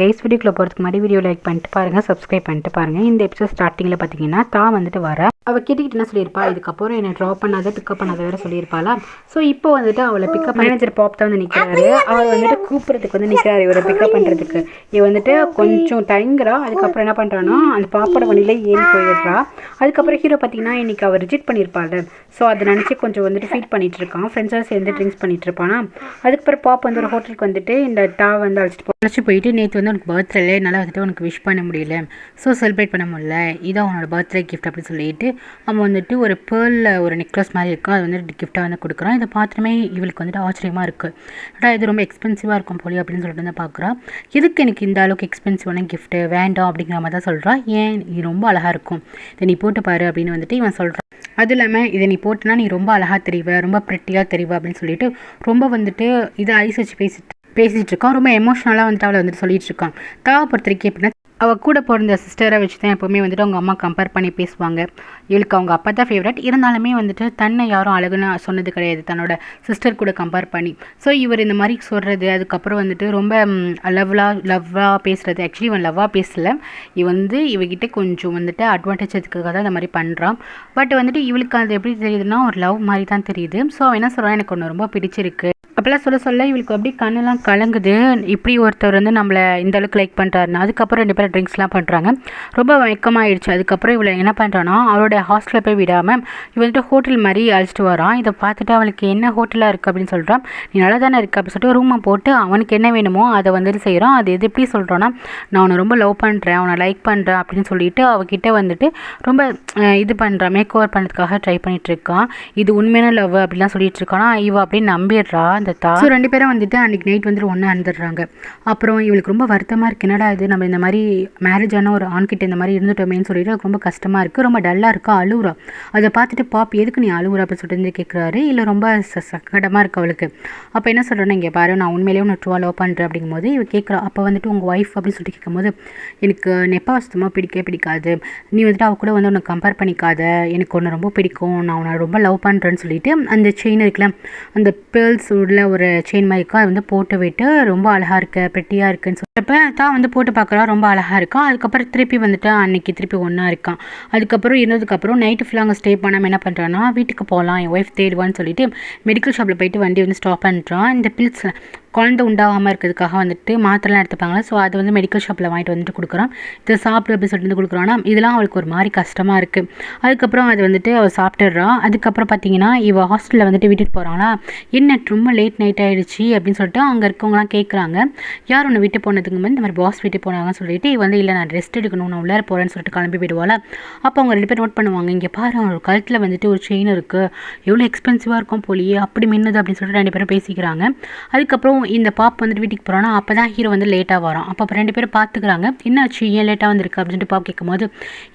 Guys வீடியோக்குள்ள போகிறதுக்கு முன்னாடி வீடியோ லைக் பண்ணிட்டு பாருங்கள் சப்ஸ்கிரைப் பண்ணிட்டு பாருங்கள் இந்த எபிசோட் ஸ்டார்டிங்கில் பார்த்தீங்கன்னா தான் வந்துட்டு வர. அவள் கிட்டக்கிட்ட என்ன சொல்லியிருப்பா? இதுக்கப்புறம் என்னை ட்ராப் பண்ணாத பிக்கப் பண்ணாத வேற சொல்லியிருப்பாளா? ஸோ இப்போ வந்துட்டு அவளை பிக்கப் மேனேஜர் பாப் தான் வந்து நிற்கிறாரு அவர் வந்துட்டு கூப்பிட்றதுக்கு வந்து நிற்கிறாரு இவரை பிக்கப் பண்ணுறதுக்கு இவ வந்துட்டு கொஞ்சம் தயங்குறா. அதுக்கப்புறம் என்ன பண்ணுறான்னா அந்த பாப்போட வழியில் ஏறி போயிடுறா. அதுக்கப்புறம் ஹீரோ பார்த்தீங்கன்னா இன்றைக்கி அவர் ரிஜெக்ட் பண்ணியிருப்பாள். ஸோ அதை நினச்சி கொஞ்சம் வந்துட்டு ஃபீல் பண்ணிட்டு இருக்கான். ஃப்ரெண்ட்ஸோட சேர்ந்து ட்ரிங்க்ஸ் பண்ணிட்டு இருப்பானா? அதுக்கப்புறம் பாப் வந்து ஒரு ஹோட்டலுக்கு வந்துட்டு இந்த டா வந்து அழைச்சிட்டு போ அழைச்சி போயிட்டு நேற்று வந்து உனக்கு பர்த்டேல என்னால் வந்துட்டு உனக்கு விஷ் பண்ண முடியல. ஸோ செலிப்ரேட் பண்ண முடியல. இதான் உன்னோட பர்த்டே கிஃப்ட் அப்படின்னு சொல்லிட்டு அவன் வந்துட்டு ஒரு பேர்லில் ஒரு நெக்லஸ் மாதிரி இருக்கும் அது வந்துட்டு கிஃப்ட்டாக வந்து கொடுக்குறான் இதை பார்த்துமே இவளுக்கு வந்துட்டு ஆச்சரியமாக இருக்குது இது ரொம்ப எக்ஸ்பென்சிவாக இருக்கும் போலி அப்படின்னு சொல்லிட்டு வந்து பார்க்குறா. எதுக்கு எனக்கு இந்த அளவுக்கு எக்ஸ்பென்சிவான கிஃப்ட்டு வேண்டாம் அப்படிங்கிற மாதிரி தான் சொல்கிறா ஏன்? இது ரொம்ப அழகாக இருக்கும். இதை நீ போட்டு பாரு அப்படின்னு வந்துட்டு இவன் சொல்கிறான் அதுவும் இல்லாமல் இதை நீ போட்டுனா நீ ரொம்ப அழகாக தெரிவ ரொம்ப ப்ரெட்டியாக தெரிவ அப்படின்னு சொல்லிட்டு ரொம்ப வந்துட்டு இதை ஐஸ் வச்சு பேசிட்டு பேசிகிட்டு இருக்கான் ரொம்ப எமோஷனலாக வந்துட்டு அவளை வந்துட்டு சொல்லிட்டு இருக்கான் தாவை பொறுத்த வரைக்கும் எப்படின்னா அவள் கூட பிறந்த சிஸ்டரை வச்சு தான் எப்போவுமே வந்துட்டு அவங்க அம்மா கம்பேர் பண்ணி பேசுவாங்க. இவளுக்கு அவங்க அப்பா தான் ஃபேவரட் இருந்தாலுமே வந்துட்டு தன்னை யாரும் அழகுன்னு சொன்னது கிடையாது. தன்னோட சிஸ்டர் கூட கம்பேர் பண்ணி. ஸோ இவர் இந்த மாதிரி சொல்கிறது அதுக்கப்புறம் வந்துட்டு ரொம்ப லவ்லாக லவ்வாக பேசுகிறது ஆக்சுவலி இவன் லவ்வாக பேசல. இவன் வந்து இவகிட்ட கொஞ்சம் வந்துட்டு அட்வான்டேஜ் தான் இந்த மாதிரி பண்ணுறான் பட் வந்துட்டு இவளுக்கு அது எப்படி தெரியுதுன்னா ஒரு லவ் மாதிரி தான் தெரியுது. ஸோ அவன் என்ன சொல்கிறான் எனக்கு ஒன்று ரொம்ப பிடிச்சிருக்கு. அப்போல்லாம் சொல்ல சொல்ல இவளுக்கு அப்படியே கண்ணெல்லாம் கலங்குது. இப்படி ஒருத்தர் வந்து நம்மளை இந்த அளவுக்கு லைக் பண்ணுறாருன்னா அதுக்கப்புறம் ரெண்டு பேரும் ட்ரிங்க்ஸ்லாம் பண்ணுறாங்க ரொம்ப வெக்கமாகிடுச்சு அதுக்கப்புறம் இவளை என்ன பண்ணுறான்னா அவளோட ஹாஸ்டலில் போய் விடாமல் இவன் வந்துட்டு ஹோட்டல் மாதிரி அழைச்சிட்டு வரான் இதை பார்த்துட்டு அவளுக்கு என்ன ஹோட்டலாக இருக்குது அப்படின்னு சொல்கிறான் நீ நல்லா தானே இருக்குது அப்படின்னு சொல்லிட்டு ரூமை போட்டு அவனுக்கு என்ன வேணுமோ அதை வந்துட்டு செய்கிறான் அது எது எப்படி சொல்கிறான்னா நான் அவனை ரொம்ப லவ் பண்ணுறேன் அவனை லைக் பண்ணுறேன் அப்படின்னு சொல்லிட்டு அவகிட்ட வந்துட்டு ரொம்ப இது பண்ணுறான் மேக் ஓவர் பண்ணுறதுக்காக ட்ரை பண்ணிகிட்ருக்கான் இது உண்மையான லவ் அப்படிலாம் சொல்லிகிட்டு இருக்கானா. இவ அப்படியே நம்பிடுறா. அந்த தா ஸோ ரெண்டு பேரும் வந்துட்டு அன்றைக்கி நைட் வந்துட்டு ஒன்றா இருந்துடுறாங்க. அப்புறம் இவளுக்கு ரொம்ப வருத்தமாக இருக்கு. என்னடா இது? நம்ம இந்த மாதிரி மேரேஜ் ஆன ஒரு ஆண்கிட்ட இந்த மாதிரி இருந்துட்டோமேன்னு சொல்லிட்டு அவளுக்கு ரொம்ப கஷ்டமாக இருக்குது ரொம்ப டல்லாக இருக்கா? அழுகுறா அதை பார்த்துட்டு பாப் எதுக்கு நீ அழுகுறா அப்படின்னு சொல்லிட்டு கேட்குறாரு இல்லை ரொம்ப ச சங்கடமாக இருக்கு அவளுக்கு. அப்போ என்ன சொல்கிறேன்னா இங்கே பாரு. நான் உண்மையிலேயே உன்னை ட்ரூவாக லவ் பண்ணுறேன் அப்படிங்கும்போது இவ கேட்குறா அப்போ வந்துட்டு உங்கள் ஒய்ஃப் அப்படின்னு சொல்லிட்டு கேட்கும்போது எனக்கு நெப்பா சுத்தமாக பிடிக்கவே பிடிக்காது. நீ வந்துட்டு அவ கூட வந்து உன்னை கம்பேர் பண்ணிக்காத. எனக்கு உன்னை ரொம்ப பிடிக்கும். நான் உன்னை ரொம்ப லவ் பண்ணுறேன்னு சொல்லிட்டு அந்த செயின் இருக்குல்ல அந்த பேர்ல்ஸ் உள்ள ஒரு செயின் மாதிரி அதை வந்து போட்டு விட்டு ரொம்ப அழகாக இருக்க பெட்டியாக இருக்குன்னு சொல்லிட்டப்ப தான் வந்து போட்டு பார்க்குறா ரொம்ப அழகாக இருக்கான் அதுக்கப்புறம் திருப்பி வந்துட்டு அன்னைக்கு திருப்பி ஒன்றா இருக்கான். அதுக்கப்புறம் இருந்ததுக்கப்புறம் நைட்டு ஃபுல்லாக அங்கே ஸ்டே பண்ணாமல் என்ன பண்ணுறான்னா வீட்டுக்கு போகலாம் என் ஒய்ஃப் தேடுவான்னு சொல்லிட்டு மெடிக்கல் ஷாப்பில் போயிட்டு வண்டி வந்து ஸ்டாப் பண்ணுறான் இந்த பில்ஸ் குழந்தை உண்டாகாமல் இருக்கிறதுக்காக வந்துட்டு மாத்திரைலாம் எடுத்துப்பாங்களே ஸோ அது வந்து மெடிக்கல் ஷாப்பில் வாங்கிட்டு வந்துட்டு கொடுக்குறான் இதை சாப்பிடு அப்படின்னு சொல்லிட்டு வந்து கொடுக்குறான்னா இதெல்லாம் அவளுக்கு ஒரு மாதிரி கஷ்டமாக இருக்குது அதுக்கப்புறம் அது வந்துட்டு அவள் சாப்பிட்டுடுறா. அதுக்கப்புறம் பார்த்தீங்கன்னா இவள் ஹாஸ்டலில் வந்துட்டு விட்டுட்டு போகிறாங்களா என்ன ரொம்ப லேட் நைட் ஆகிடுச்சி அப்படின்னு சொல்லிட்டு அங்கே இருக்கவங்களாம் கேட்குறாங்க யார் ஒன்று விட்டு போனதுக்கு முன்னாடி இந்த மாதிரி பாஸ் விட்டு போனாங்கன்னு சொல்லிட்டு இவ வந்து இல்லை நான் ரெஸ்ட் எடுக்கணும் நான் உள்ளார போகிறேன்னு சொல்லிட்டு கிளம்பி போயிடுவாள்? அப்போ அவங்க ரெண்டு பேர் நோட் பண்ணுவாங்க. இங்கே பாரு அவன் ஒரு கழுத்தில் வந்துட்டு ஒரு செயின் இருக்குது எவ்வளோ எக்ஸ்பென்சிவாக இருக்கும் போலியே அப்படி மின்னுது அப்படின்னு சொல்லிட்டு ரெண்டு பேரும் பேசிக்கிறாங்க. அதுக்கப்புறம் இந்த பாப் வந்துட்டு வீட்டுக்கு போகிறானா அப்போ தான் ஹீரோ வந்து லேட்டாக வரான். அப்போ அப்போ ரெண்டு பேரும் பார்த்துக்கிறாங்க என்னாச்சு? ஏன் லேட்டாக வந்திருக்கு? அப்படின்ட்டு பாப் கேட்கும்போது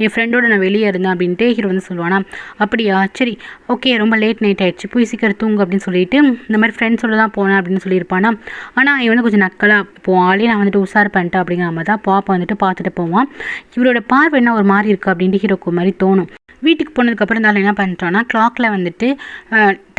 என் ஃப்ரெண்டோட நான் வெளியே இருந்தேன் அப்படின்ட்டு ஹீரோ வந்து சொல்லுவானா அப்படியா? சரி ஓகே ரொம்ப லேட் நைட் ஆயிடுச்சு. போய் சீக்கிரம் தூங்கு அப்படின்னு சொல்லிட்டு இந்த மாதிரி ஃப்ரெண்ட்ஸோட தான் போனேன் அப்படின்னு சொல்லியிருப்பானா. ஆனால் இவன் கொஞ்சம் நக்கலாக இப்போ ஆளே நான் வந்துட்டு உஷார் பண்ணிட்டேன். அப்படிங்கிற மாதிரி தான் பாப்பா வந்துட்டு பார்த்துட்டு போவான். இவரோட பார்வை என்ன ஒரு மாதிரி இருக்குது அப்படின்ட்டு ஹீரோக்கு மாதிரி தோணும். வீட்டுக்கு போனதுக்கப்புறம் இருந்தாலும் என்ன பண்ணிட்டோன்னா கிளாக்கில் வந்துட்டு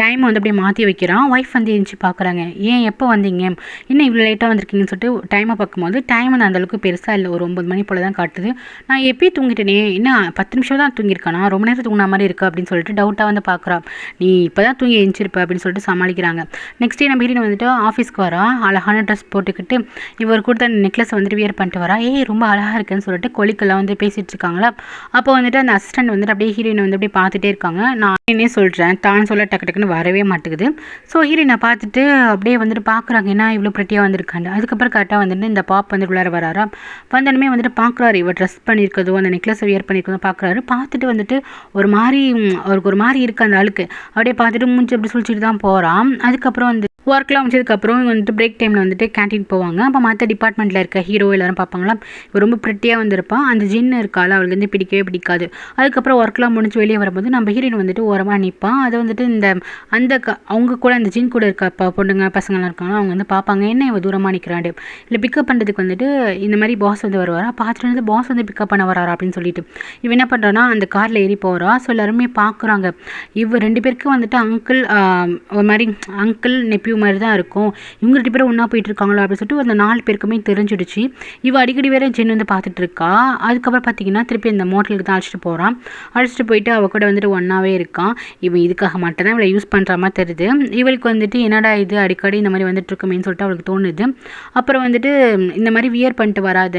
டைம் வந்து அப்படியே மாற்றி வைக்கிறான் ஒய்ஃப் வந்து எழுந்துச்சு பார்க்குறாங்க ஏன் எப்போ வந்தீங்க? இன்னும் இவ்வளோ லேட்டாக வந்திருக்கீங்கன்னு சொல்லிட்டு டைமை பார்க்கும்போது டைம் வந்து அந்தளவுக்கு பெருசாக இல்லை. ஒரு ஒம்பது மணி போல் தான் காட்டுது. நான் எப்பயும் தூங்கிட்டேனே. என்ன பத்து நிமிஷம் தான் தூங்கியிருக்கானா? ரொம்ப நேரம் தூங்கின மாதிரி இருக்குது அப்படின்னு சொல்லிட்டு டவுட்டாக வந்து பார்க்குறா நீ இப்போ தான் தூங்கி எழுந்திருப்ப அப்படின்னு சொல்லிட்டு சமாளிக்கிறாங்க. நெக்ஸ்ட் டே நம்ம ஹீரோயின் வந்துட்டு ஆஃபீஸ்க்கு வரா. அழகான ட்ரெஸ் போட்டுக்கிட்டு இவர் கொடுத்த நெக்லஸ் வந்துட்டு வியர் பண்ணிட்டு வரா. ஏய் ரொம்ப அழகாக இருக்குன்னு சொல்லிட்டு கொலிக்கெல்லாம் வந்து பேசிகிட்டு இருக்காங்களா? அப்போ வந்துட்டு அந்த அசிஸ்டன்ட் வந்துட்டு அப்படியே ஹீரோயினை வந்து அப்படியே பார்த்துட்டே இருக்காங்க. நான் சொல்கிறேன் தான் சொல்ல டக்கு டக்குன்னு வரவே மாட்டேங்குது. ஸோ ஹீரோயினை பார்த்துட்டு அப்படியே வந்துட்டு பார்க்குறாங்க. என்ன இவ்வளோ ப்ரெட்டியாக வந்திருக்காண்டு அதுக்கப்புறம் கரெக்டாக வந்துட்டு இந்த பாப் வந்து உள்ளார வராரா? வந்தோடனே வந்துட்டு பார்க்குறாரு. இவர் ட்ரெஸ் பண்ணியிருக்கதோ அந்த நெக்லஸ் வியர் பண்ணியிருக்கதோ பார்க்குறாரு. பார்த்துட்டு வந்துட்டு ஒரு மாதிரி அவருக்கு ஒரு மாதிரி இருக்குது அந்த ஆளுக்கு. அப்படியே பார்த்துட்டு மூஞ்சி அப்படி சுழிச்சிட்டு தான் போகிறான் அதுக்கப்புறம் வந்து ஒர்க்லாம் முடிச்சதுக்கப்புறம் வந்துட்டு பிரேக் டைமில் வந்துட்டு கேன்டீன் போவாங்க. அப்போ மற்ற டிபார்ட்மெண்ட்டில் இருக்க ஹீரோ எல்லாரும் பார்ப்பாங்களா? ரொம்ப ப்ரெட்டியாக வந்திருப்பான் அந்த ஜின்னு இருக்காள் அவளுக்கு வந்து பிடிக்கவே பிடிக்காது. அதுக்கப்புறம் ஒர்க்லாம் முடிஞ்சு வெளியே வரும்போது நம்ம ஹீரோயின் வந்துட்டு ஓரமாக நிற்பான் அதை வந்துட்டு இந்த அந்த க அவங்க கூட அந்த ஜின் கூட இருக்க இப்போ பொண்ணுங்க பசங்களாம் இருக்காங்க அவங்க வந்து பார்ப்பாங்க என்ன இவன் தூரமாக நிற்கிறாண்டு இல்லை பிக்கப் பண்ணுறதுக்கு வந்துட்டு இந்த மாதிரி பாஸ் வந்து வருவாரா. பார்த்துட்டு வந்து பாஸ் வந்து பிக்கப் பண்ண வராரா அப்படின்னு சொல்லிட்டு. இவன் என்ன பண்ணுறான்னா அந்த காரில் ஏறி போகிறா ஸோ எல்லாருமே பார்க்குறாங்க. இவ ரெண்டு பேருக்கு வந்துட்டு அங்கிள் ஒரு மாதிரி அங்கிள் நெப்பியூ மாதிரி தான் இருக்கும். இவங்க ரெண்டு பேரும் ஒன்றா போயிட்டுருக்காங்களா அப்படின்னு சொல்லிட்டு அந்த நாலு பேருக்குமே தெரிஞ்சிடுச்சு. இவ அடிக்கடி வேற ஜென் வந்து பார்த்துட்டு இருக்கா. அதுக்கப்புறம் பார்த்தீங்கன்னா திருப்பி இந்த மோட்டலுக்கு தான் அழைச்சிட்டு போகிறான் அழைச்சிட்டு போயிட்டு அவள் கூட வந்துட்டு ஒன்றாவே இருக்கான். இவன் இதுக்காக மட்டும்தான் இவளை யூஸ் பண்ணுற மாதிரி தெரியுது. இவளுக்கு வந்துட்டு என்னடா இது அடிக்கடி இந்த மாதிரி வந்துட்டு இருக்குமேன்னு சொல்லிட்டு அவளுக்கு தோணுது. அப்புறம் வந்துட்டு இந்த மாதிரி வியர் பண்ணிட்டு வராத.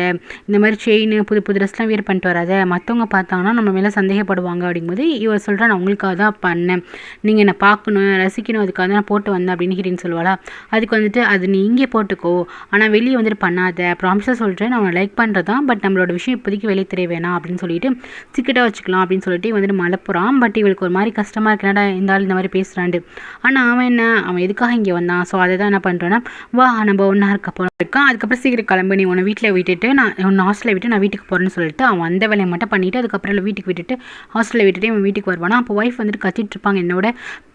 இந்த மாதிரி செயின் புது புது ட்ரெஸ்லாம் வியர் பண்ணிட்டு வராத. மற்றவங்க பார்த்தாங்கன்னா நம்ம மேலே சந்தேகப்படுவாங்க அப்படிங்கும்போது இவர் சொல்கிறான் நான் உங்களுக்காக தான் பண்ணேன். நீங்கள் என்னை பார்க்கணும் ரசிக்கணும் அதுக்காக தான் நான் போட்டு வந்தேன் அப்படின்னு ஹீரோயின் சொல்லுவாளா? அதுக்கு வந்துட்டு அது நீ இங்கே போட்டுக்கோ. ஆனால் வெளியே வந்துட்டு பண்ணாத. ப்ராமிஸாக சொல்கிறேன் நான் லைக் பண்ணுறதான் பட் நம்மளோட விஷயம் இப்போதைக்கு வெளியே தெரிய வேணாம். அப்படின்னு சொல்லிட்டு சிக்கெட்டாக வச்சுக்கலாம். அப்படின்னு சொல்லிட்டு வந்துட்டு மலப்புறான். பட் இவளுக்கு ஒரு மாதிரி கஷ்டமாக இருக்கனடா இந்த ஆள் இந்த மாதிரி பேசுகிறாண்டு ஆனால் அவன் என்ன? அவன் எதுக்காக இங்கே வந்தான்? ஸோ அதை தான் என்ன பண்ணுறேன்னா வா நம்ம ஒன்றா இருக்க இருக்கான் அதுக்கப்புறம் சீக்கிரம் கிளம்பி நீ உன்னை வீட்டில் விட்டுட்டு நான் உன் ஹாஸ்டலில் விட்டு நான் வீட்டுக்கு போகிறேன்னு சொல்லிட்டு அவன் அந்த வேலையை மட்டும் பண்ணிவிட்டு அதுக்கப்புறம் இல்லை வீட்டுக்கு விட்டுட்டு ஹாஸ்டலில் விட்டுட்டு இவன் வீட்டுக்கு வருவானா? அப்போ ஒய்ஃப் வந்துட்டு கத்திட்டு இருப்பாங்க என்னோட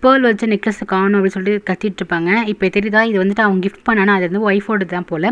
பேர்ல் வச்ச நெக்லஸ் காணும் அப்படின்னு சொல்லிட்டு கத்திட்டு இருப்பாங்க. இப்போ தெரியுதா? இது வந்துட்டு அவன் கிஃப்ட் பண்ணானா? அது வந்து ஒய்ஃபோடு தான் போல்.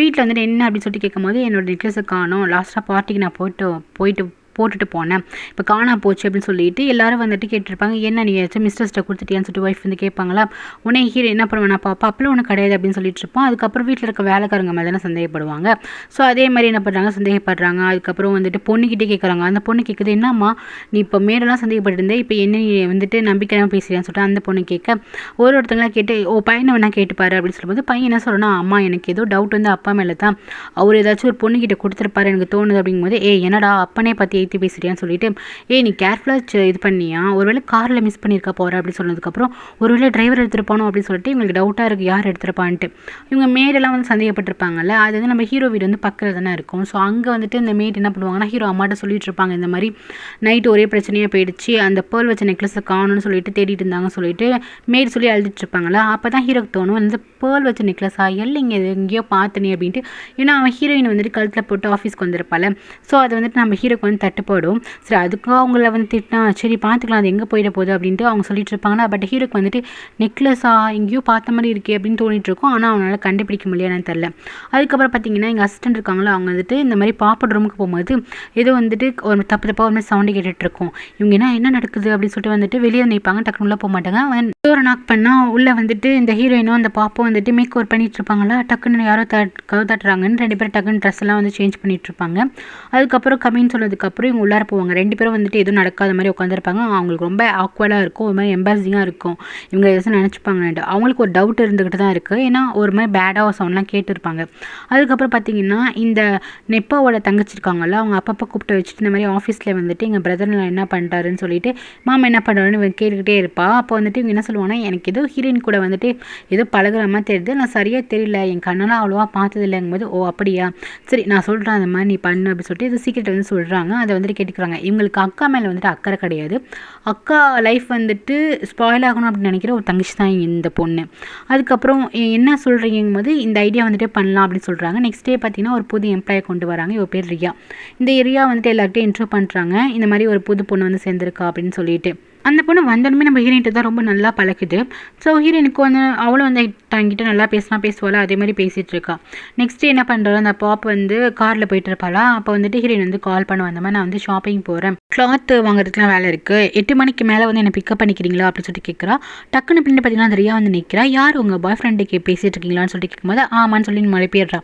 வீட்டில் வந்துட்டு என்ன அப்படின்னு சொல்லிட்டு கேட்கும்போது என்னோட நெக்லஸை காணும். லாஸ்ட்டாக பார்ட்டிக்கு நான் போயிட்டு போயிட்டு போட்டுட்டு போனேன். இப்போ காணா போச்சு அப்படின்னு சொல்லிட்டு எல்லாரும் வந்துட்டு கேட்டிருப்பாங்க என்ன நீ ஏதாச்சும் மிஸ்டர்ஸ்ட்டை கொடுத்துட்டியான்னு சொல்லிட்டு ஒய்ஃப் வந்து கேட்பாங்களா? உடனே ஹீரோ என்ன பண்ணுவேன் நான் பாப்பா அப்பெல்லாம் ஒன்று கிடையாது அப்படின்னு சொல்லிட்டு இருப்போம். அதுக்கப்புறம் வீட்டில் இருக்க வேலைக்காரங்க மேலே தானே சந்தேகப்படுவாங்க. ஸோ அதே மாதிரி என்ன பண்ணுறாங்க சந்தேகப்படுறாங்க. அதுக்கப்புறம் வந்துட்டு பொண்ணுக்கிட்டே கேட்குறாங்க அந்த பொண்ணு கேட்குது என்னம்மா நீ இப்போ மேலெல்லாம் சந்தேகப்பட்டிருந்தே இப்போ என்ன நீ வந்துட்டு நம்பிக்கையாக பேசுறியான்னு சொல்லிட்டு அந்த பொண்ணு கேட்க ஒரு ஒருத்தங்களா கேட்டு ஓ பையனை வேணா கேட்டுப்பாரு அப்படின்னு சொல்லும்போது பையன் என்ன சொல்லணும்னா அம்மா எனக்கு ஏதோ டவுட் வந்து அப்பா மேலே தான் அவர் ஏதாச்சும் ஒரு பொண்ணுக்கிட்ட கொடுத்துருப்பாரு எனக்கு தோணுது அப்படிங்கும்போது ஏ என்னடா அப்பனே பற்றி ஏற்றி பேசுறியான்னு சொல்லிட்டு ஏ நீ கேர்ஃபுல்லாக இது பண்ணியா? ஒருவேளை காரில் மிஸ் பண்ணியிருக்க போகிற அப்படின்னு சொன்னதுக்கப்புறம் ஒருவேளை டிரைவர் எடுத்துருப்பானோ அப்படின்னு சொல்லிட்டு இவங்களுக்கு டவுட்டாக இருக்குது யார் எடுத்துருப்பான்ட்டு இவங்க மேடெல்லாம் வந்து சந்தேகப்பட்டிருப்பாங்கல்ல அது வந்து நம்ம ஹீரோ வீடு வந்து பக்கத்தில் தானே இருக்கும். ஸோ அங்கே வந்துட்டு இந்த மேட் என்ன பண்ணுவாங்கன்னா ஹீரோ அம்மாட்ட சொல்லிட்டு இருப்பாங்க இந்த மாதிரி நைட் ஒரே பிரச்சனையாக போயிடுச்சு அந்த பேர்ல் வச்ச நெக்லஸை காணும்னு சொல்லிட்டு தேடிட்டு இருந்தாங்க சொல்லிட்டு மேட் சொல்லி அழுதுட்டு இருப்பாங்களா அப்போ தான் ஹீரோக்கு தோணும் இந்த பேர்ல் வச்ச நெக்லஸா இல்லைங்க இது எங்கேயோ பார்த்தனே அப்படின்ட்டு. ஏன்னா அவன் ஹீரோயின் வந்துட்டு கழுத்தில் போட்டு ஆஃபீஸ்க்கு வந்திருப்பாள். ஸோ அதை வந்துட்டு நம்ம ஹீரோக்கு வந்து தட்டுப்படும் சரி அதுக்கும் அவங்கள வந்து திட்டினா சரி பார்த்துக்கலாம் அது எங்கே போயிட போகுது அப்படின்ட்டு அவங்க சொல்லிட்டு இருப்பாங்கன்னா பட் ஹீரோக்கு வந்துட்டு நெக்லஸா எங்கேயோ பார்த்த மாதிரி இருக்கே அப்படின்னு தோணிட்டு இருக்கும். ஆனால் அவனால் கண்டுபிடிக்க முடியலன்னு தெரில அதுக்கப்புறம் பார்த்தீங்கன்னா எங்கள் அசிஸ்டன்ட் இருக்காங்களோ அவங்க வந்துட்டு இந்த மாதிரி பாப்பட் ரூமுக்கு போகும்போது ஏதோ வந்துட்டு ஒரு தப்பு தப்பாக ஒரு மாதிரி சவுண்டு கேட்டுட்ருக்கோம் இவங்க என்ன என்ன நடக்குது அப்படின்னு சொல்லிட்டு வந்துட்டு வெளியே நிற்பாங்க டக்குனு உள்ளே போக மாட்டாங்க. டோரை நாக் பண்ணால் உள்ளே வந்துட்டு இந்த ஹீரோயினும் அந்த பாப்பும் வந்துட்டு மேக் ஓவர் பண்ணிட்டு இருப்பாங்களா? டக்குன்னு யாரோ தட் கதவு தட்டுறாங்கன்னு ரெண்டு பேரும் டக்குன்னு ட்ரெஸ் எல்லாம் வந்து சேஞ்ச் பண்ணிட்டு இருப்பாங்க. அதுக்கப்புறம் கம்மின்னு சொன்னதுக்கப்புறம் இவங்க உள்ளார போவாங்க. ரெண்டு பேரும் வந்துட்டு எதுவும் நடக்காத மாதிரி உட்காந்துருப்பாங்க அவங்களுக்கு ரொம்ப ஆக்வர்டாக இருக்கும். ஒரு மாதிரி எம்பாசிங்காக இருக்கும். இவங்க எதாச்சும் நினச்சிப்பாங்கன்ட்டு அவங்களுக்கு ஒரு டவுட் இருந்துக்கிட்டு தான் இருக்குது ஏன்னா ஒரு மாதிரி பேடாக சவுண்ட்லாம் கேட்டிருப்பாங்க. அதுக்கப்புறம் பார்த்தீங்கன்னா இந்த நெப்பாவோட தங்கச்சி இருக்காங்கல்ல அவங்க அப்பப்போ கூப்பிட்டு வச்சுட்டு இந்த மாதிரி ஆஃபீஸில் வந்துட்டு எங்கள் பிரதரில் என்ன பண்ணுறாருன்னு சொல்லிட்டு மாமா என்ன பண்ணுறாருன்னு இவங்க கேட்டுக்கிட்டே இருப்பா. அப்போ வந்துட்டு இவங்க என்ன சொல்லுவாங்கன்னா எனக்கு ஏதோ ஹீரோயின் கூட வந்துட்டு ஏதோ பழகுற மாதிரி தெரியுது. நான் சரியாக தெரியல. என் கண்ணெல்லாம் அவ்வளோவா பார்த்ததில்லைங்கும்போது ஓ அப்படியா? சரி நான் சொல்கிறேன் அந்த மாதிரி நீ பண்ணு. அப்படின்னு சொல்லிட்டு இது சீக்கிரட் வந்து சொல்கிறாங்க அதை வந்துட்டு கேட்டுக்கிறாங்க. இவங்களுக்கு அக்கா மேலே வந்துட்டு அக்கறை கிடையாது. அக்கா லைஃப் வந்துட்டு ஸ்பாயில் ஆகணும் அப்படின்னு நினைக்கிற ஒரு தங்கச்சி தான் இந்த பொண்ணு. அதுக்கப்புறம் என்ன சொல்கிறீங்கும் போது இந்த ஐடியா வந்துட்டு பண்ணலாம் அப்படின்னு சொல்கிறாங்க நெக்ஸ்ட் டே பார்த்தீங்கன்னா ஒரு புது எம்ப்ளாயை கொண்டு வராங்க. இவ பேர் ரியா. இந்த ரியா வந்துட்டு எல்லார்ட்டையும் இன்ட்ரோ பண்ணுறாங்க இந்த மாதிரி ஒரு புது பொண்ணு வந்து சேர்ந்துருக்கா அப்படின்னு சொல்லிட்டு. அந்த பொண்ணு வந்தோடனே நம்ம ஹீரோயின்ட்டு தான் ரொம்ப நல்லா பழகுது. ஸோ ஹீரோயினுக்கு வந்து அவளும் வந்து தங்கிட்ட நல்லா பேசினா பேசுவாள்? அதே மாதிரி பேசிகிட்டு இருக்கா. நெக்ஸ்ட் என்ன பண்ணுறாரு அந்த பாப் வந்து காரில் போயிட்டு இருப்பாளா? அப்போ வந்துட்டு ஹீரோயின் வந்து கால் பண்ண வந்த மாதிரி நான் வந்து ஷாப்பிங் போகிறேன் கிளாத் வாங்குறதுக்குலாம் வேலை இருக்குது எட்டு மணிக்கு மேலே வந்து என்னை பிக்கப் பண்ணிக்கிறீங்களா? அப்படின்னு சொல்லிட்டு கேட்குறா டக்குன்னு பின்னாடி பார்த்தீங்கன்னா அந்த ரியா வந்து நிற்கிறா யார் உங்கள் பாய் ஃப்ரெண்டுக்கு பேசிகிட்டு இருக்கீங்களான்னு சொல்லிட்டு கேட்கும்போது ஆமான்னு சொல்லி மழைப்பிடுறா.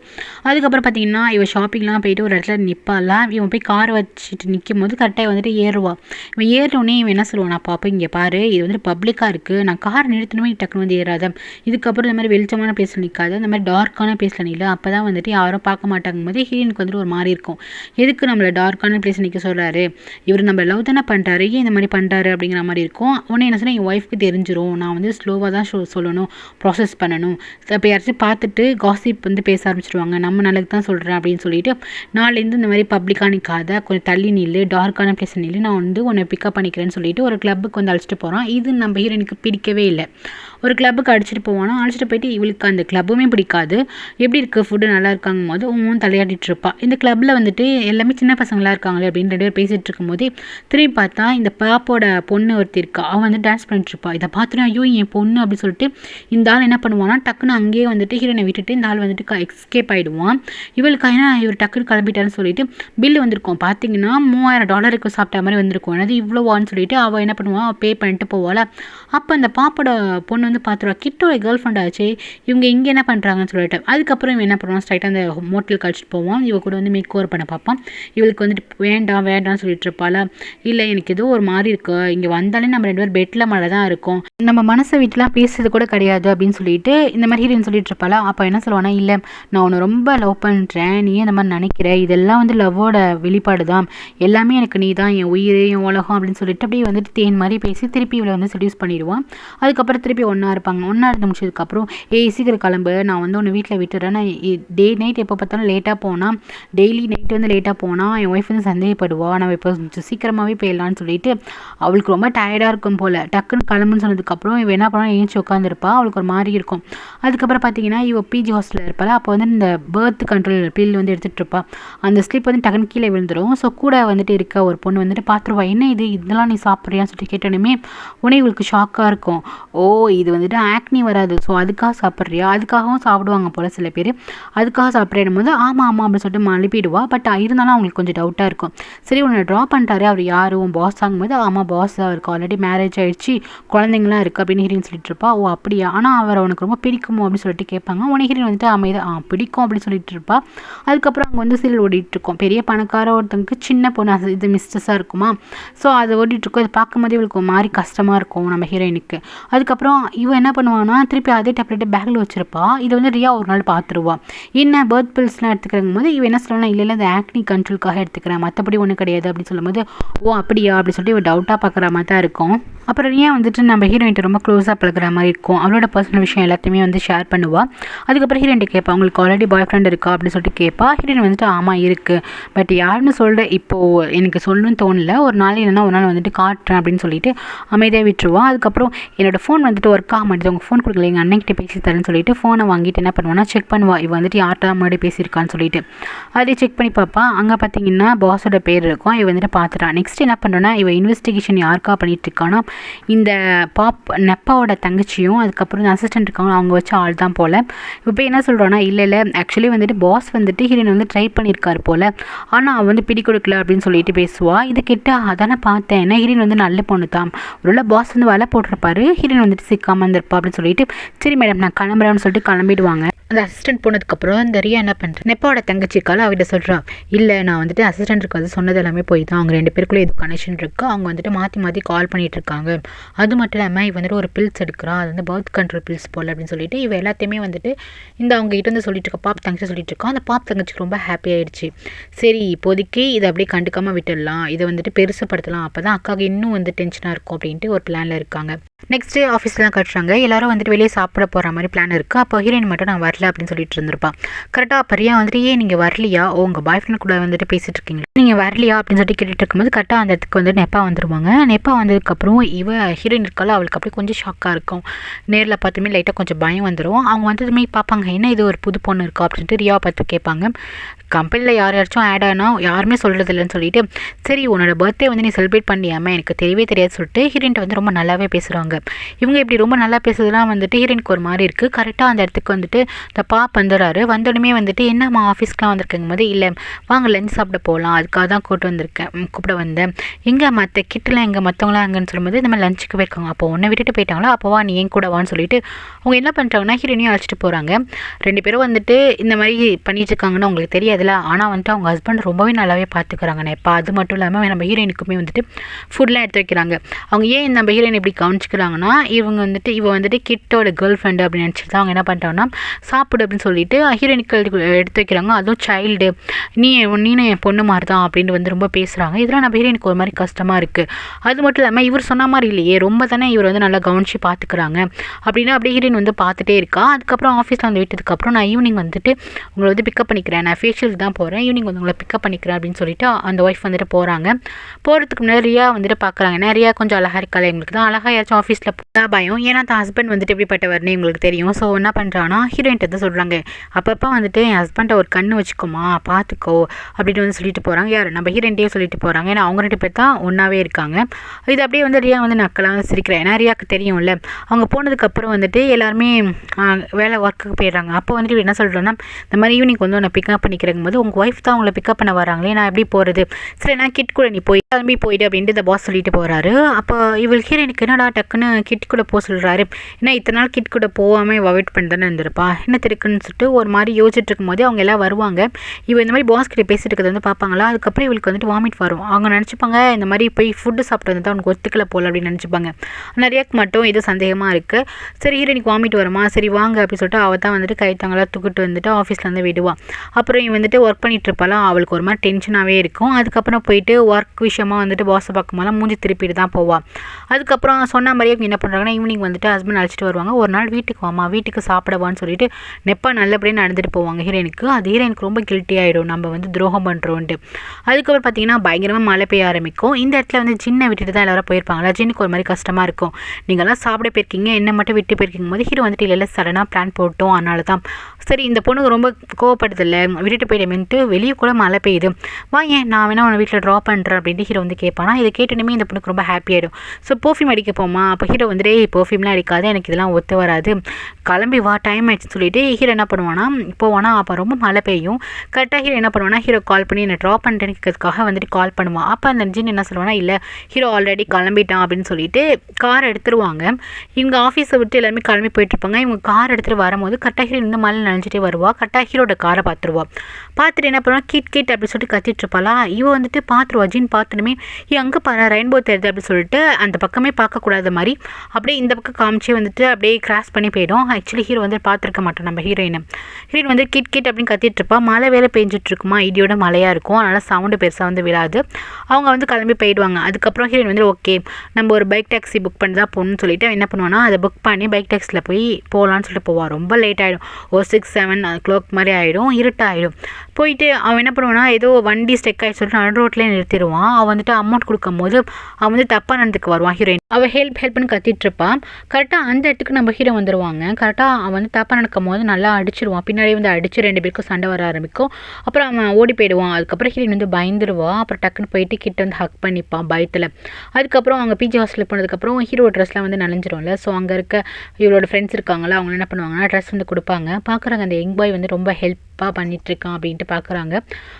அதுக்கப்புறம் பார்த்தீங்கன்னா இவன் ஷாப்பிங்லாம் போயிட்டு ஒரு இடத்துல நிற்பாலாம் இவன் போய் கார் வச்சுட்டு நிற்கும் போது கரெக்டாக வந்துட்டு ஏறுவா. இவன் ஏறினோடனே இவன் என்ன சொல்லுவான் பாப்பா இங்கே பாரு. இது வந்து பப்ளிக்காக இருக்குது நான் கார் நிறுத்தணுமே டக்குனு வந்து ஏறாத. இதுக்கப்புறம் இந்த மாதிரி வெளிச்சமான பிளேஸில் நிற்காது இந்த மாதிரி டார்க்கான பிளேஸில் நில்ல. அப்போ தான் வந்துட்டு யாரும் பார்க்க மாட்டாங்க. போது ஹீரோனுக்கு வந்துட்டு ஒரு மாதிரி இருக்கும். எதுக்கு நம்மளை டார்க்கான பிளேஸ் நிற்க சொல்கிறாரு இவர் நம்ம லவ் தானே பண்ணுறாரு ஏன் இந்த மாதிரி பண்ணுறாரு அப்படிங்கிற மாதிரி இருக்கும். உடனே என்ன சொன்னால் என் ஒய்ஃப்க்கு தெரிஞ்சிரும். நான் வந்து ஸ்லோவாக தான் ஷோ சொல்லணும். ப்ராசஸ் பண்ணணும். இப்போ யாராச்சும் பார்த்துட்டு காசிப் வந்து பேச ஆரம்பிச்சிருவாங்க. நம்ம நல்லதுக்கு தான் சொல்கிறேன் அப்படின்னு சொல்லிட்டு நாளைலேருந்து இந்த மாதிரி பப்ளிக்காக நிற்காத கொஞ்சம் தள்ளி நில்லு. டார்க்கான பிளேஸ் நில்லு. நான் வந்து உன்னை பிக்கப் பண்ணிக்கிறேன்னு சொல்லிட்டு ஒரு கிளப்புக்கு வந்து அழைச்சிட்டு போகிறான் இது நம்ம ஹீரோனுக்கு பிடிக்கவே இல்லை. ஒரு கிளப்புக்கு அழைச்சிட்டு போவானா? அழைச்சிட்டு போயிட்டு இவளுக்கு அந்த கிளப்புமே பிடிக்காது. எப்படி இருக்குது ஃபுட்டு நல்லா இருக்காங்கும் போது உன் தலையாடிட்டு இருப்பா. இந்த கிளப்பில் வந்துட்டு எல்லாமே சின்ன பசங்களாக இருக்காங்களே அப்படின்னு ரெண்டு பேர் பேசிகிட்டு இருக்கும்போதே திரும்பி பார்த்தா இந்த பாப்போட பொண்ணு ஒருத்தி இருக்கா. அவன் வந்து டான்ஸ் பண்ணிட்டு இருப்பா. இதை பார்த்துட்டு ஐயோ என் பொண்ணு அப்படின்னு சொல்லிட்டு இந்த ஆள் என்ன பண்ணுவானா டக்குன்னு அங்கேயே வந்துட்டு ஹீரோனை விட்டுட்டு இந்த ஆள் வந்துட்டு எஸ்கேப் ஆகிடுவான் இவளுக்கு ஏன்னா இவர் டக்குன்னு கிளம்பிட்டாருன்னு சொல்லிட்டு பில்லு வந்திருக்கும். பார்த்தீங்கன்னா மூவாயிரம் டாலருக்கு சாப்பிட்ட மாதிரி வந்திருக்கும். அது இவ்வளோவான்னு சொல்லிட்டு அவள் என்ன பண்ணுவான் பே பண்ணிட்டு போவாள்? அப்போ அந்த பாப்போட பொண்ணு வந்து பார்த்துருவா கிட்டோட கேர்ள் ஃப்ரெண்ட் ஆச்சு. இவங்க இங்கே என்ன பண்ணுறாங்கன்னு சொல்லிட்டு. அதுக்கப்புறம் இவன் என்ன பண்ணுவான்? ஸ்ட்ரைட்டாக அந்த மோட்டலுக்கு அழைச்சிட்டு போவான். இவ கூட வந்து மேக் ஓவர் பண்ண பார்ப்பான் இவளுக்கு வந்துட்டு வேண்டாம் வேண்டாம்னு சொல்லிட்டு இருப்பால இல்லை எனக்கு ஏதோ ஒரு மாதிரி இருக்கு. இங்கே வந்தாலே நம்ம ரெண்டு பேரும் பெட்டில் மழை தான் இருக்கும். நம்ம மனசை வீட்டெலாம் பேசுறது கூட கிடையாது அப்படின்னு சொல்லிட்டு இந்த மாதிரி ஹீரோயின் சொல்லிட்டு இருப்பாளா. அப்போ என்ன சொல்லுவானா இல்லை நான் உன்னை ரொம்ப லவ் பண்ணுறேன் நீ இந்த மாதிரி நினைக்கிற? இதெல்லாம் வந்து லவ்வோட வெளிப்பாடு தான். எல்லாமே எனக்கு நீ தான் என் உயிர் என் உலகம் அப்படின்னு சொல்லிட்டு அப்படியே வந்துட்டு தேன் மாதிரி பேசி திருப்பி இவளை வந்து செடியூஸ் போயிடுவான். அதுக்கப்புறம் திருப்பி ஒன்றா இருப்பாங்க. ஒன்றா இருந்து முடிச்சதுக்கப்புறம் ஏய் சீக்கிரம் கிளம்பு. நான் வந்து உன்னை வீட்டில் விட்டுறேன். நான் டே நைட் எப்போ பார்த்தாலும் லேட்டாக போனால் டெய்லி நைட் வந்து லேட்டாக போனால் என் ஒய்ஃப் வந்து சந்தேகப்படுவா. நம்ம இப்போ சீக்கிரமாகவே போயிடலான்னு சொல்லிட்டு அவளுக்கு ரொம்ப டயர்டாக இருக்கும் போல். டக்குன்னு கிளம்புன்னு சொன்னதுக்கப்புறம் இவன் என்ன பண்ணா ஏஞ்சி உட்காந்துருப்பா அவளுக்கு ஒரு மாதிரி இருக்கும். அதுக்கப்புறம் பார்த்தீங்கன்னா இவள் பிஜி ஹாஸ்டலில் இருப்பாள். அப்போ வந்து இந்த பேர்த் கண்ட்ரோல் பில் வந்து எடுத்துகிட்டு இருப்பாள் அந்த ஸ்லிப் வந்து டக்குன்னு கீழே விழுந்துடும் ஸோ கூட வந்துட்டு இருக்க ஒரு பொண்ணு வந்துட்டு பார்த்துருவா என்ன இது? இதெல்லாம் நீ சாப்பிட்றியான்னு சொல்லிட்டு கேட்டோன்னே உடனே இவளுக்கு ஷாக் ஷாக்காக இருக்கும். ஓ இது வந்துட்டு ஆக்னி வராது. ஸோ அதுக்காக சாப்பிட்றியா? அதுக்காகவும் சாப்பிடுவாங்க போல் சில பேர். அதுக்காக சாப்பிட்றேன் போது ஆமாம் ஆமாம் அப்படின்னு சொல்லிட்டு அனுப்பிடுவா பட் இருந்தாலும் அவங்களுக்கு கொஞ்சம் டவுட்டாக இருக்கும். சரி உன்னை ட்ரா பண்ணிட்டாரு அவர் யார்? உன் பாஸ் ஆகும்போது ஆமாம் பாஸ் இருக்கும் ஆல்ரெடி மேரேஜ் ஆகிடுச்சு குழந்தைங்களாம் இருக்குது அப்படின்னு ஹீரோயின் சொல்லிட்டு இருப்பா. ஓ அப்படியா? ஆனால் அவர் உனக்கு ரொம்ப பிடிக்குமோ? அப்படின்னு சொல்லிட்டு கேட்பாங்க. உன ஹீரோயின் வந்துட்டு அமைதி ஆ பிடிக்கும் அப்படின்னு சொல்லிட்டு இருப்பா. அதுக்கப்புறம் அங்கே வந்து சீரியல் ஓடிட்டு இருக்கும். பெரிய பணக்கார ஒருத்தவங்களுக்கு சின்ன பொண்ணு இது மிஸ்டஸாக இருக்குமா? ஸோ அது ஓடிட்டு இருக்கோம். அதை பார்க்கும்போது இவளுக்கு ஒரு மாதிரி கஷ்டமாக இருக்கும். நம்ம ஹீரோயினுக்கு. அதுக்கப்புறம் இவன் என்ன பண்ணுவான்னா திருப்பி அதே டேப்லெட்டை பேக்கில் வச்சுருப்பா. இதை வந்து ரியா ஒரு நாள் பார்த்துருவா. என்ன பேர்த் பில்ஸ்லாம் எடுத்துக்கிறங்கும் போது இவன் என்ன சொல்லலாம் இல்லை இல்லை இந்த ஆக்னி கண்ட்ரோலுக்காக எடுத்துக்கிறேன். மற்றபடி ஒன்றும் கிடையாது. அப்படின்னு சொல்லும்போது ஓ அப்படியா? அப்படின்னு சொல்லிட்டு இவன் டவுட்டாக பார்க்குற மாதிரி தான் இருக்கும். அப்புறம் ரியா வந்துட்டு நம்ம ஹீரோயின்ட்ட ரொம்ப க்ளோஸாக பழகுற மாதிரி இருக்கும். அவளோட பர்சனல் விஷயம் எல்லாத்தையுமே வந்து ஷேர் பண்ணுவா. அதுக்கப்புறம் ஹீரோயின் கேட்பா உங்களுக்கு ஆல்ரெடி பாய் ஃப்ரெண்ட் இருக்கா? அப்படின்னு சொல்லிட்டு கேட்பா. ஹீரோயின் வந்துட்டு ஆமாம் இருக்குது பட் யாருன்னு சொல்கிற இப்போது எனக்கு சொல்லணும்னு தோணல. ஒரு நாள் இல்லைன்னா ஒரு நாள் வந்துட்டு காட்டுறேன். அப்படின்னு சொல்லிட்டு அமைதியாக விட்டுருவா. அதுக்கப்புறம் என்னோடய ஃபோன் வந்துட்டு ஒர்க் ஆக மாட்டேது உங்கள் ஃபோன் கொடுக்கல. எங்கள் அண்ணன்கிட்ட பேசி தரேன்னு சொல்லிட்டு ஃபோனை வாங்கிட்டு என்ன பண்ணுவானா செக் பண்ணுவா. இவ வந்துட்டு யார்கிட்ட முன்னாடி பேசியிருக்கான்னு சொல்லிட்டு. அதே செக் பண்ணி பார்ப்பா அங்கே பார்த்தீங்கன்னா பாஸோட பேர் இருக்கும். இவ வந்துட்டு பார்த்துட்டா நெக்ஸ்ட் என்ன பண்ணுறோன்னா இவ இன்வெஸ்டிகேஷன் யாருக்கா பண்ணிட்டு இருக்கானா இந்த பாப் நெப்பாவோட தங்கச்சியும் அதுக்கப்புறம் இந்த அசிஸ்டன்ட் இருக்காங்க அவங்க வச்ச ஆள் தான் போல். இப்போ என்ன சொல்கிறோன்னா இல்லை இல்லை. ஆக்சுவலி வந்துட்டு பாஸ் வந்துட்டு ஹீரோயின் வந்து ட்ரை பண்ணியிருக்காரு போல். ஆனால் அவன் வந்து பிடி கொடுக்கல அப்படின்னு சொல்லிட்டு பேசுவாள் இது கிட்ட அதானே பார்த்தேன். ஏன்னா ஹீரோயின் வந்து நல்ல பொண்ணு தான் ஒருவேளை பாஸ் வந்து வலை போட்டிருப்பாரு ஹீரோயின் வந்துட்டு சிக்காமல் இருந்திருப்பா அப்படின்னு சொல்லிட்டு சரி மேடம் நான் கிளம்புறேன்னு சொல்லிட்டு கிளம்பிடுவாங்க. அந்த அசிஸ்டன்ட் போனதுக்கப்புறம் இந்த ரியா என்ன பண்ணுறேன் நெப்பாவோட தங்கச்சி இருக்காள் அவகிட்ட சொல்கிறா இல்லை நான் வந்துட்டு அசிஸ்டன்ட்டுக்கு வந்து சொன்னது எல்லாமே போய் தான் அவங்க ரெண்டு பேருக்குள்ளே இது கனெக்ஷன் இருக்குது அவங்க வந்துட்டு மாற்றி மாற்றி கால் பண்ணிகிட்டு இருக்காங்க. அது மட்டும் இல்லாமல் இவ வந்துட்டு ஒரு பில்ஸ் எடுக்கிறா. அது வந்து பர்த் கண்ட்ரோல் பில்ஸ் போல் அப்படின்னு சொல்லிட்டு இவ எல்லாத்தையுமே வந்துட்டு இந்த அவங்க கிட்ட வந்து சொல்லிட்டு இருக்க. பாப் தங்கச்சி சொல்லிட்டு இருக்கோம் அந்த பாப் தங்கச்சிக்கு ரொம்ப ஹாப்பி ஆயிடுச்சு. சரி இப்போதைக்கு இதை அப்படியே கண்டுக்காமல் விட்டுடலாம். இதை வந்துட்டு பெருசுப்படுத்தலாம் அப்போ தான் அக்காவுக்கு இன்னும் வந்து டென்ஷனாக இருக்கும் அப்படின்ட்டு ஒரு பிளானில் இருக்காங்க. நெக்ஸ்ட் டே ஆஃபீஸ்லாம் கட்டுறாங்க. எல்லாரும் வந்துட்டு வெளியே சாப்பிட போகிற மாதிரி பிளான் இருக்குது அப்போ ஹீரோயின் மட்டும் நான் வரல அப்படின்னு சொல்லிட்டு இருந்திருப்பான் கரெக்டாக அப்போ ரியா வந்துட்டு ஏன் நீங்கள் வரலையா? உங்கள் பாய் ஃப்ரெண்ட் கூட வந்துட்டு பேசிட்டு இருக்கீங்க நீங்கள் வரலையா? அப்படின்னு சொல்லிட்டு கேட்டுட்டு இருக்கும்போது கரெக்டாக அந்த இடத்துக்கு வந்து நெப்பா வந்துருவாங்க. நெப்பா வந்ததுக்கப்புறம் இவ ஹீரோயின் இருக்கால அவளுக்கு அப்படியே கொஞ்சம் ஷாக்காக இருக்கும். நேரில் பார்த்துமே லைட்டாக கொஞ்சம் பயம் வந்துடும் அவங்க வந்ததுமே பார்ப்பாங்க என்ன இது? ஒரு புது பொண்ணு இருக்கா? அப்படின்ட்டு ரியா பார்த்து கேட்பாங்க. கம்பெனியில் யார் யாராச்சும் ஆட் ஆனால் யாருமே சொல்கிறது இல்லைன்னு சொல்லிட்டு சரி உன்னோட பர்த்டே வந்து நீ செலிப்ரேட் பண்ணியாமல் எனக்கு தெரியவே தெரியாது சொல்லிட்டு ஹீரோயின்ட்ட வந்து ரொம்ப நல்லாவே பேசுகிறாங்க இவங்க இப்படி ரொம்ப நல்லா பேசுறதுலாம் வந்துட்டு ஹீரோயினுக்கு ஒரு மாதிரி இருக்குது கரெக்டாக அந்த இடத்துக்கு வந்துட்டு இந்த பாப் வந்துடுறாரு. வந்தோடனே வந்துட்டு என்னம்மா ஆஃபீஸ்க்குலாம் வந்திருக்கேங்க? போது இல்லை. வாங்க லஞ்ச் சாப்பிட போகலாம் அதுக்காக தான் கூப்பிட்டு வந்திருக்கேன். கூப்பிட வந்தேன். எங்கே மற்ற கிட்டலாம் எங்கே மற்றவங்களாம் எங்கன்னு சொல்லும்போது இந்த மாதிரி லஞ்சுக்கு போயிருக்காங்க. அப்போ உன்னை விட்டுட்டு போயிட்டாங்களா? அப்போவா நீ ஏன் கூட வான்னு சொல்லிட்டு அவங்க என்ன பண்ணுறாங்கன்னா ஹீரோயினையும் அழைச்சிட்டு போகிறாங்க ரெண்டு பேரும் வந்துட்டு இந்த மாதிரி பண்ணிட்டு இருக்காங்கன்னு அவங்களுக்கு தெரியாதுல்ல. ஆனால் வந்துட்டு அவங்க ஹஸ்பண்ட் ரொம்பவே நல்லாவே பார்த்துக்கிறாங்க இப்போ அது மட்டும் இல்லாமல் நம்ம ஹீரோயினுக்குமே வந்துட்டு ஃபுட்லாம் எடுத்து வைக்கிறாங்க. அவங்க ஏன் நம்ம ஹீரோயின் இப்படி கவனிச்சிக்கிறாங்கன்னா இவங்க வந்துட்டு இவன் வந்துட்டு கிட்டோட கேர்ள் ஃப்ரெண்டு அப்படின்னு நினச்சிட்டு தான் அவங்க என்ன பண்ணிட்டாங்கன்னா சாப்பிடு அப்படின்னு சொல்லிட்டு ஹீரோயினுக்கு எடுத்து வைக்கிறாங்க. அதுவும் சைல்டு நீ நீனும் என் பொண்ணு மாதிரி தான் அப்படின்னு வந்து ரொம்ப பேசுகிறாங்க இதெல்லாம் நம்ம ஹீரோயினுக்கு ஒரு மாதிரி கஷ்டமாக இருக்குது அது மட்டும் இல்லாமல் இவர் சொன்ன மாதிரி இல்லையே ரொம்ப தானே இவர் வந்து நல்லா கவனிச்சு பார்த்துக்கிறாங்க அப்படின்னா அப்படியே ஹீரோயின் வந்து பார்த்துட்டே இருக்கா. அதுக்கப்புறம் ஆஃபீஸில் வந்து விட்டதுக்கப்புறம் நான் ஈவினிங் வந்துட்டு உங்களை வந்து பிக்கப் பண்ணிக்கிறேன். நான் ஃபேஷியல் தான் போகிறேன் ஈவினிங் வந்து உங்களை பிக்கப் பண்ணிக்கிறேன் அப்படின்னு சொல்லிட்டு அந்த ஒய்ஃப் வந்துட்டு போகிறாங்க போகிறதுக்கு முன்னாடி ரியா வந்துட்டு பார்க்குறாங்க ஏன்னா ரியா கொஞ்சம் அழகாக இருக்காள் எங்களுக்கு தான். அழகாக யாச்சும் ஆஃபீஸில் பயம். ஏன்னா தான் ஹஸ்பண்ட் வந்துட்டு எப்படிப்பட்டவர்னு எங்களுக்கு தெரியும். ஸோ என்ன பண்ணுறான்னா ஹீரோயின்ட்டு தான் சொல்கிறாங்க அப்பப்போ வந்துட்டு என் ஹஸ்பண்டை ஒரு கண்ணு வச்சுக்கோமா பார்த்துக்கோ அப்படின்னு வந்து சொல்லிட்டு போகிறாங்க யார்? நம்ம ஹீரோயின்ட்டே சொல்லிட்டு போகிறாங்க ஏன்னா அவங்க ரெண்டு பேர் தான் ஒன்றாவே இருக்காங்க. இது அப்படியே வந்து ரியா வந்து நக்கலாக வந்து சிரிக்கிறேன் ஏன்னா ரியாவுக்கு தெரியும்ல. அவங்க போனதுக்கப்புறம் வந்துட்டு எல்லாருமே வேலை ஒர்க்குக்கு போயிடுறாங்க. அப்போ வந்துட்டு என்ன சொல்கிறோன்னா இந்த மாதிரி ஈவினிங் வந்து உன்னை பிக்கப் பண்ணிக்கிறக்கும் போது உங்கள் ஒய்ஃப் தான் உங்களை பிக்கப் பண்ண வராங்களே நான் எப்படி போகிறது சரி நான் கிட் கூட நீ போய் கிளம்பி போயிடு அப்படின்ட்டு இந்த பாஸ் சொல்லிட்டு போகிறாரு அப்போ இவள் ஹீரோயினுக்கு என்னடா டக்குன்னு கிட் கூட போக சொல்கிறாரு ஏன்னா இத்தனை நாள் கிட் கூட போகாமல் அவாய்ட் பண்ணி தானே இருந்திருப்பா? என்ன திருக்குன்னு சொல்லிட்டு ஒரு மாதிரி யோசிச்சுட்டு இருக்கும்போது அவங்க எல்லாம் வருவாங்க. இவள் இந்த மாதிரி பாஸ் கிட்ட பேசிட்டு இருக்கிறது வந்து பார்ப்பாங்களா? அதுக்கப்புறம் இவளுக்கு வந்துட்டு வாமிட் வரும். அவங்க நினச்சிப்பாங்க இந்த மாதிரி போய் ஃபுட்டு சாப்பிட்டு வந்து அவனுக்கு ஒத்துக்கல போல அப்படின்னு நினச்சிப்பாங்க. நிறையாக்கு மட்டும் இது சந்தேகமாக இருக்குது சரி ஹீரோனிக்கு வாமிட் வருமா? சரி வாங்க அப்படின்னு சொல்லிட்டு அவள் தான் வந்துட்டு கைத்தாங்களாக தூக்கிட்டு வந்துட்டு ஆஃபீஸில் வந்து விடுவா. அப்புறம் இவன் வந்துட்டு ஒர்க் பண்ணிட்டு இருப்பாலாம் அவளுக்கு ஒரு மாதிரி டென்ஷனாகவே இருக்கும். அதுக்கப்புறம் போயிட்டு ஒர்க் விஷயமா வந்துட்டு பாஸை பார்க்கும்போதெல்லாம் மூஞ்சி திருப்பிட்டு தான் போவாள் அதுக்கப்புறம் சொன்ன மாதிரி இவங்க என்ன பண்ணுறாங்கன்னா ஈவினிங் வந்துட்டு ஹஸ்பண்ட் அழைச்சிட்டு வருவாங்க. ஒரு நாள் வீட்டுக்கு வாமா வீட்டுக்கு சாப்பிடவான்னு சொல்லிட்டு நெப்பா நல்லபடியாக நடந்துட்டு போவாங்க ஹீரோயினுக்கு. அது ஹீரோயினுக்கு ரொம்ப கில்ட்டி ஆகிடும் நம்ம வந்து துரோகம் பண்ணுறோன்ட்டு அதுக்கப்புறம் பார்த்தீங்கன்னா பயங்கரமாக மழை பெய்ய ஆரம்பிக்கும். இந்த இடத்துல வந்து ஜின்னை விட்டுட்டு தான் எல்லாரும் போயிருப்பாங்களா ஜின்னுக்கு ஒரு மாதிரி கஷ்டமாக இருக்கும். நீங்கள்லாம் சாப்பிட போயிருக்கீங்க என்ன மட்டும் விட்டு போயிருக்கும் போது ஹீரோ வந்துட்டு இல்லை சடனாக பிளான் போட்டோம். அதனால தான். சரி இந்த பொண்ணுக்கு ரொம்ப கோவப்படுதில்ல விட்டுட்டு போயிடமேன்ட்டு வெளியே கூட மழை பெய்யுது. வா ஏன்? நான் வேணா உன்னை வீட்டில் ட்ராப் பண்ணுறேன் அப்படின்ட்டு ஹீரோ வந்து கேட்பானா இதை கேட்டோன்னே இந்த பொண்ணுக்கு ரொம்ப ஹாப்பி ஆகிடும் ஸோ பர்ஃப்யூம் அடிக்க போமா அப்போ ஹீரோ வந்துட்டு பர்ஃப்யூம்லாம் அடிக்காது எனக்கு இதெல்லாம் ஒத்து வராது. கிளம்பி வா டைம் ஆயிடுச்சுன்னு சொல்லிட்டு ஹீரோ என்ன பண்ணுவானா போவானா அப்போ ரொம்ப மழை பெய்யும். கரெக்டாக ஹீரோ என்ன பண்ணுவானா ஹீரோ கால் பண்ணி என்னை ட்ராப் பண்ணுறதுக்காக வந்துட்டு கால் பண்ணுவான். அப்போ அந்த ஜின் என்ன சொல்லுவானா இல்லை ஹீரோ ஆல்ரெடி கிளம்பிட்டான் அப்படின்னு சொல்லிட்டு கார் எடுத்துருவாங்க. இவங்க ஆஃபீஸை விட்டு எல்லாருமே கிளம்பி போயிட்டுருப்பாங்க இவங்க கார் எடுத்துகிட்டு வரும்போது கரெக்டாக ஹீரோ இந்த மழை நினைச்சிட்டே வருவா. கரெக்டாக ஹீரோட காரை பார்த்துருவா. பார்த்துட்டு என்ன பண்ணுவா கிட் கிட் அப்படின்னு சொல்லிட்டு கத்திட்டு இருப்பாளா? இவன் வந்துட்டு பார்த்துருவா ஜின் பார்த்துடுமே ஏ அங்கே பாரு ரெயின்போ தெரியுது அப்படின்னு சொல்லிட்டு அந்த பக்கமே பார்க்கக்கூடாத மாதிரி அப்படியே இந்த பக்கம் காமிச்சே வந்துட்டு அப்படியே கிராஸ் பண்ணி போயிடும். ஆக்சுவலி ஹீரோ வந்து பார்த்துருக்க மாட்டோம் நம்ம ஹீரோயினை ஹீரோயின் வந்து கிட் கிட் அப்படின்னு கத்திட்டு இருப்பா. மழை வேலை பெஞ்சிட்டு இருக்குமா? இடியோட மழையாக இருக்கும். அதனால் சவுண்டு பெருசாக வந்து விழாது. அவங்க வந்து கிளம்பி போயிடுவாங்க. அதுக்கப்புறம் ஹீரோயின் வந்து ஓகே நம்ம ஒரு பைக் டாக்ஸி புக் பண்ணி தான் போகணும்னு சொல்லிட்டு அவன் என்ன பண்ணுவான்னா அதை புக் பண்ணி பைக் டாக்ஸியில் போய் போகலான்னு சொல்லிட்டு போவான் ரொம்ப லேட் ஆகிடும் ஒரு சிக்ஸ் செவன் க்ளோக் மாதிரி ஆகிடும் இருட்டாகிடும் போயிட்டு அவன் என்ன பண்ணுவான்னா ஏதோ வண்டி ஸ்டெக் ஆகி சொல்லிட்டு நடு ரோட்லேயே நிறுத்திடுவான். அவன் வந்துட்டு அமௌண்ட் கொடுக்கும்போது அவன் வந்து தப்பாக நடந்துக்கு வருவான் ஹீரோயின் அவள் ஹெல்ப் ஹெல்ப்னு கத்திட்டு இருப்பான் கரெக்டாக அந்த இடத்துக்கு நம்ம ஹீரோ வந்துடுவாங்க கரெக்டாக அவன் வந்து தப்பாக நடக்கும் போது நல்லா அடிச்சிருவான். பின்னாடி வந்து அடிச்சு ரெண்டு பேருக்கும் சண்டை வர ஆரம்பிக்கும். அப்புறம் அவன் ஓடி போயிடுவான். அதுக்கப்புறம் ஹீரோயின் வந்து பயந்துருவான் அப்புறம் டக்குன்னு போயிட்டு கிட்ட வந்து ஹக் பண்ணிப்பான் பயத்தில். அதுக்கப்புறம் அவங்க பிஜி ஹாஸ்டலில் போனதுக்கப்புறம் ஹீரோ ட்ரெஸ்லாம் வந்து நனைஞ்சிரும்ல. ஸோ அங்கே இருக்க இவளோட ஃப்ரெண்ட்ஸ் இருக்காங்களா அவங்க என்ன பண்ணுவாங்கன்னா ட்ரெஸ் வந்து கொடுப்பாங்க. பார்க்குறாங்க அந்த யங் பாய் வந்து ரொம்ப ஹெல்ப்பாக பண்ணிகிட்ருக்கான் அப்படின்ட்டு பார்க்குறாங்க.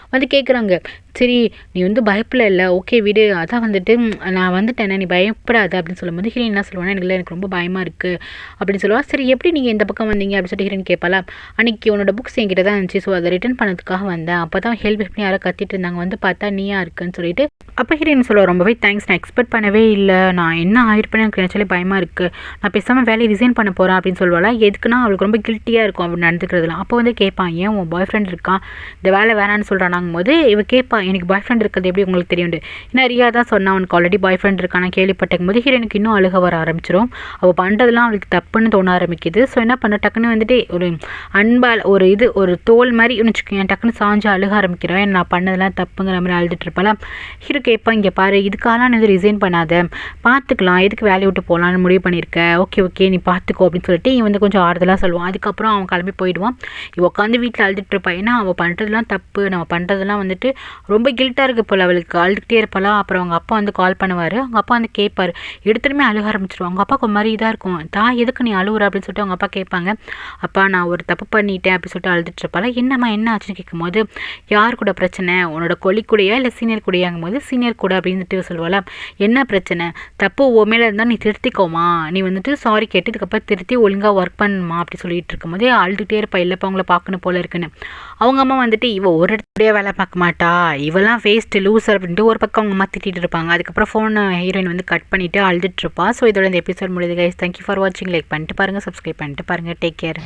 வந்து கேட்குறாங்க சரி நீ வந்து பயப்பட இல்லை. ஓகே விடு. அதான் வந்துட்டு நான் வந்துட்டேனே நீ பயப்படாத அப்படின்னு சொல்லும்போது ஹீரோயின் என்ன சொல்லுவானா எனக்கு இல்லை எனக்கு ரொம்ப பயமாக இருக்குது அப்படின்னு சொல்லுவா. சரி எப்படி நீங்கள் இந்த பக்கம் வந்தீங்க அப்படின்னு சொல்லிட்டு ஹீரோயின் கேட்பாளா அன்னைக்கு உன்னோட புக்ஸ் என்கிட்ட தான் இருந்துச்சு. ஸோ அதை ரிட்டர்ன் பண்ணதுக்காக வந்தேன். அப்போ தான் ஹெல்ப் ஹெல்ப்னு யாரோ கத்திட்டு இருந்தாங்க. வந்து பார்த்தா நீயா இருக்குன்னு சொல்லிட்டு அப்போ ஹீரோயின் சொல்லுவா ரொம்பவே தேங்க்ஸ் நான் எக்ஸ்பெக்ட் பண்ணவே இல்லை. நான் என்ன ஆயிருப்பேன்னு எனக்கு நினச்சாலே பயமாக இருக்குது நான் பேசாமல் வேலையை ரிசைன் பண்ண போகிறேன் அப்படின்னு சொல்லுவாள் எதுக்குன்னா அவளுக்கு ரொம்ப கில்ட்டியாக இருக்கும். அப்படி நடந்துக்கிறதுலாம். அப்போ வந்து கேட்பான் ஏன் உன் பாய் ஃப்ரெண்ட் இருக்கான் இந்த வேலை வேணான்னு சொல்கிறானாங்கும் போது இவ கேட்பா எனக்கு பாய் ஃப்ரெண்ட் இருக்கிறது எப்படி உங்களுக்கு தெரியும் ஏன்னா ரியா தான் சொன்னா அவனுக்கு ஆல்ரெடி பாய் ஃப்ரெண்ட் இருக்கான கேள்விப்பட்டக்கும் போது ஹீரோனுக்கு இன்னும் அழுக வர ஆரம்பிச்சிரும். அவள் பண்ணுறதுலாம் அவளுக்கு தப்புன்னு தோண ஆரம்பிக்குது. ஸோ என்ன பண்ண? டக்குன்னு வந்துட்டு ஒரு அன்பால் ஒரு இது ஒரு தோல் மாதிரி வச்சுக்கோங்க டக்குன்னு சாஞ்சு அழுக ஆரம்பிக்கிறேன் நான் பண்ணதெல்லாம் தப்புங்கிற மாதிரி அழுதுட்டு இருப்பாள் ஹீரோ கேட்பான் இங்கே பாரு. இதுக்காகலாம் நீ ரிசைன் பண்ணாத. பார்த்துக்கலாம் எதுக்கு வேலையை விட்டு போகலான்னு முடிவு பண்ணியிருக்க? ஓகே ஓகே நீ பார்த்துக்கோ அப்படின்னு சொல்லிட்டு இவன் வந்து கொஞ்சம் ஆறுதலாக சொல்லுவான். அதுக்கப்புறம் அவன் கிளம்பி போயிடுவான். இவ உட்காந்து வீட்டில் அழுதுட்டு இருப்பான். ஏன்னா அவள் பண்ணுறதுலாம் தப்பு. நம்ம பண்ணுறதெல்லாம் வந்துட்டு ரொம்ப கில்ட்டாக இருக்குது போல் அவளுக்கு. அழுதுகிட்டே இருப்பாளா? அப்புறம் அவங்க அப்பா வந்து கால் பண்ணுவார். அவங்க அப்பா வந்து கேட்பார் எடுத்துட்டுமே அழுக ஆரம்பிச்சிருவாங்க அவங்க அப்பாவுக்கு ஒரு மாதிரி இதாக இருக்கும். தா எதுக்கு நீ அழுகுற அப்படின்னு சொல்லிட்டு அவங்க அப்பா கேட்பாங்க அப்பா நான் ஒரு தப்பு பண்ணிட்டேன். அப்படின்னு சொல்லிட்டு அழுதுட்டு இருப்பாளா? என்னம்மா என்ன ஆச்சுன்னு கேட்கும்போது யார் கூட பிரச்சனை? உன்னோட கொலி கூடயா? இல்லை சீனியர் கூடயாங்கும் போது சீனியர் கூட அப்படின்ட்டு சொல்லுவாளா. என்ன பிரச்சனை? தப்பு உன் மேலே இருந்தால் நீ திருத்திக்கோமா? நீ வந்துட்டு சாரி கேட்டு இதுக்கப்புறம் திருத்தி ஒழுங்காக ஒர்க் பண்ணுமா? அப்படி சொல்லிட்டு இருக்கும்போது அழுதுகிட்டே இருப்பா. இல்லைப்பா அவங்கள பார்க்கணும் போல இருக்குன்னு. அவங்க அம்மா வந்துட்டு இவ ஒரு இடத்துலயே வேலை பார்க்க மாட்டா. இவெல்லாம் ஃபேஸ்ட்டு லூசர் அப்படின்ட்டு ஒரு பக்கம் அவங்க அம்மா இருப்பாங்க. அதுக்கப்புறம் ஃபோனை ஹீரோயின் வந்து கட் பண்ணிட்டு அழுதுட்டு இருப்பா. ஸோ இதோட இந்த எபிசோட் முடியுது கைஸ் தேங்க்யூ ஃபார் வாட்சிங் லைக் பண்ணிட்டு பாருங்கள் சப்ஸ்கிரைப் பண்ணிட்டு பாருங்கள் டேக் கேர்